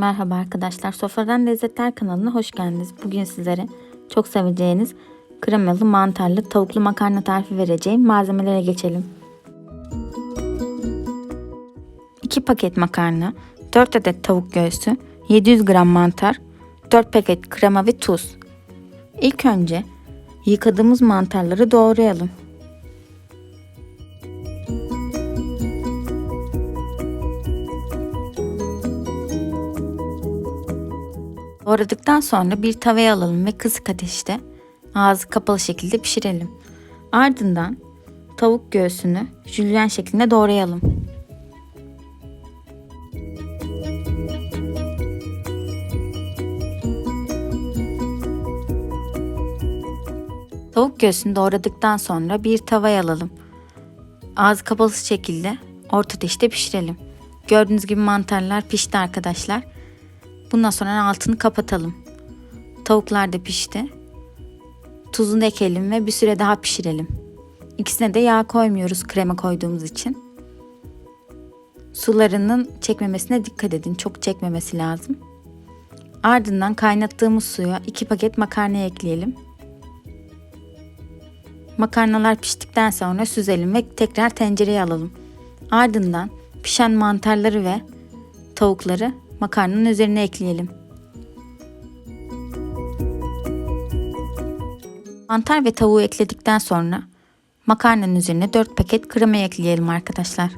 Merhaba arkadaşlar. Sofradan Lezzetler kanalına hoş geldiniz. Bugün sizlere çok seveceğiniz kremalı mantarlı tavuklu makarna tarifi vereceğim. Malzemelere geçelim. 2 paket makarna, 4 adet tavuk göğsü, 700 gram mantar, 4 paket krema ve tuz. İlk önce yıkadığımız mantarları doğrayalım. Doğradıktan sonra bir tavaya alalım ve kısık ateşte ağzı kapalı şekilde pişirelim. Ardından tavuk göğsünü jülyen şeklinde doğrayalım. Tavuk göğsünü doğradıktan sonra bir tavaya alalım. Ağzı kapalı şekilde orta ateşte pişirelim. Gördüğünüz gibi mantarlar pişti arkadaşlar. Bundan sonra altını kapatalım. Tavuklar da pişti. Tuzunu ekelim ve bir süre daha pişirelim. İkisine de yağ koymuyoruz krema koyduğumuz için. Sularının çekmemesine dikkat edin. Çok çekmemesi lazım. Ardından kaynattığımız suya 2 paket makarna ekleyelim. Makarnalar piştikten sonra süzelim ve tekrar tencereye alalım. Ardından pişen mantarları ve tavukları makarnanın üzerine ekleyelim. Mantar ve tavuğu ekledikten sonra makarnanın üzerine 4 paket krema ekleyelim arkadaşlar.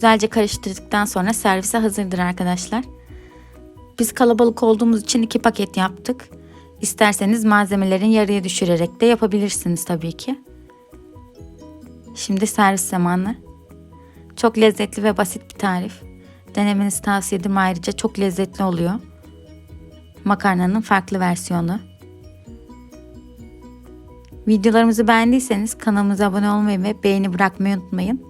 Güzelce karıştırdıktan sonra servise hazırdır arkadaşlar. Biz kalabalık olduğumuz için iki paket yaptık. İsterseniz malzemelerin yarıya düşürerek de yapabilirsiniz tabii ki. Şimdi servis zamanı. Çok lezzetli ve basit bir tarif. Denemenizi tavsiye ederim ayrıca çok lezzetli oluyor. Makarnanın farklı versiyonu. Videolarımızı beğendiyseniz kanalımıza abone olmayı ve beğeni bırakmayı unutmayın.